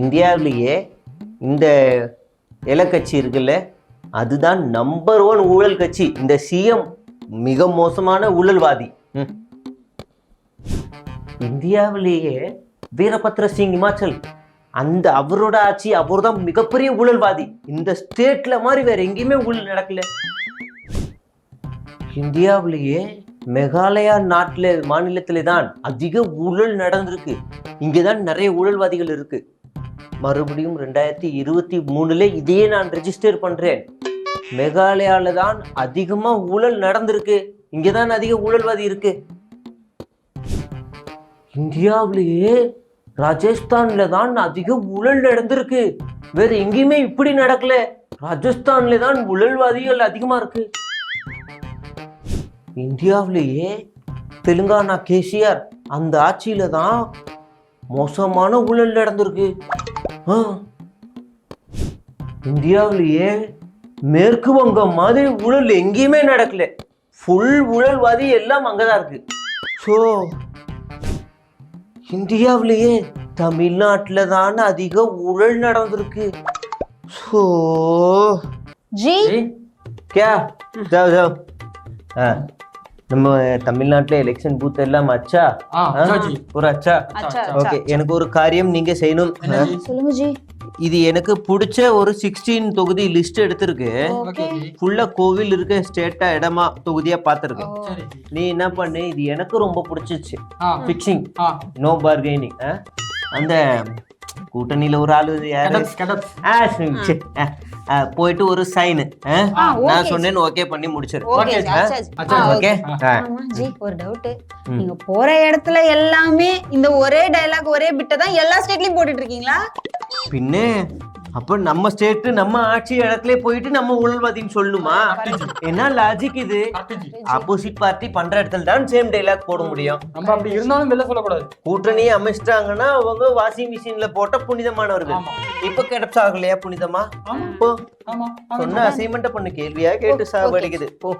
இந்தியாவிலேயே இந்த இலக்கட்சி இருக்குல்ல அதுதான் நம்பர் ஒன் ஊழல் கட்சி. இந்த சிஎம் மிக மோசமான ஊழல்வாதி. இந்தியாவிலேயே வீரபத்ர சிங் இமாச்சல். அந்த அவரோட ஆட்சி அவர் தான் மிகப்பெரிய ஊழல்வாதி. இந்த ஸ்டேட்ல மாதிரி வேற எங்கேயுமே ஊழல் நடக்கல. இந்தியாவிலேயே மேகாலயா நாட்டில் மாநிலத்திலே தான் அதிக ஊழல் நடந்திருக்கு. இங்கே தான் நிறைய ஊழல்வாதிகள் இருக்கு. மறுபடியும் ரெண்டாயிரத்தி இருபத்தி மூணுல இதையே நான் ரெஜிஸ்டர் பண்றேன். மேகாலயால தான் அதிகமா ஊழல் நடந்திருக்கு. இங்கே தான் அதிக ஊழல்வாதி இருக்கு. இந்தியாவிலேயே ராஜஸ்தான்ல தான் அதிக ஊழல் நடந்திருக்கு. வேற எங்கேயுமே இப்படி நடக்கல. ராஜஸ்தான்ல தான் ஊழல்வாதிகள் அதிகமா இருக்கு. இந்தியாவிலேயே தெலுங்கானா கேசிஆர் அந்த ஆட்சியில தான் மோசமான ஊழல் நடந்திருக்கு. இந்தியாவிலேயே மேற்கு வங்கம் மாதிரி ஊழல் எங்கேயுமே நடக்கல. ஃபுல் ஊழல்வாதி எல்லாம் அங்கதான் இருக்கு. ஸோ இந்தியாவிலேயே தமிழ்நாட்டில் தான் அதிக ஊழல் நடந்திருக்கு. ஸோ ஜி? கே ஆ. நம்ம தமிழ்நாட்டுல எலெக்ஷன் பூத் எல்லாம் அச்சா? ஒரு அச்சா? ஓகே எனக்கு ஒரு காரியம் நீங்க செய்யணும். சொல்லுங்க இது எனக்கு பிடிச்ச ஒரு சிக்ஸ்டீன் தொகுதி லிஸ்ட் எடுத்திருக்கு. ஃபுல்லா கோவில் இருக்க ஸ்டேட்டா இடமா தொகுதியா பார்த்துருக்கேன். நீ என்ன பண்ணு? இது எனக்கு ரொம்ப பிடிச்சிச்சு. ஃபிக்ஸிங் நோ பார்கெனிங் அந்த கூட்டணியில ஒரு ஆளு யாரு? போயிட்டு ஒரு சைனு. நான் சொன்னேன்னு ஓகே பண்ணி முடிச்சிரு. ஓகே ஜி ஒரு டவுட் நீங்க போற இடத்துல எல்லாமே இந்த ஒரே டயலாக் ஒரே பிட்ட தான் எல்லா ஸ்டேட்லயும் போட்டுட்டு இருக்கீங்களா? பின்ன அப்ப நம்ம ஸ்டேட் நம்ம ஆட்சி இடத்துல போயிட்டு நம்ம ஊழல்வாதின்னு சொல்லணுமா என்ன லாஜிக் இது. ஆப்போசிட் பார்ட்டி பண்ற இடத்துல தான் சேம் டைலாக் போட முடியும். நம்ம அப்படி இருந்தாலும் வெளில சொல்லக்கூடாது. கூட்டணி அமைச்சிட்டாங்கன்னா அவங்க வாஷிங் மிஷின்ல போட்ட புனிதமானவர்கள். இப்ப கிடப்ஸ் ஆகலையா புனிதமா? சொன்ன அசைன்மெண்ட் பண்ணு. கேள்வியா? கேட்டு சாவடிக்குது போ.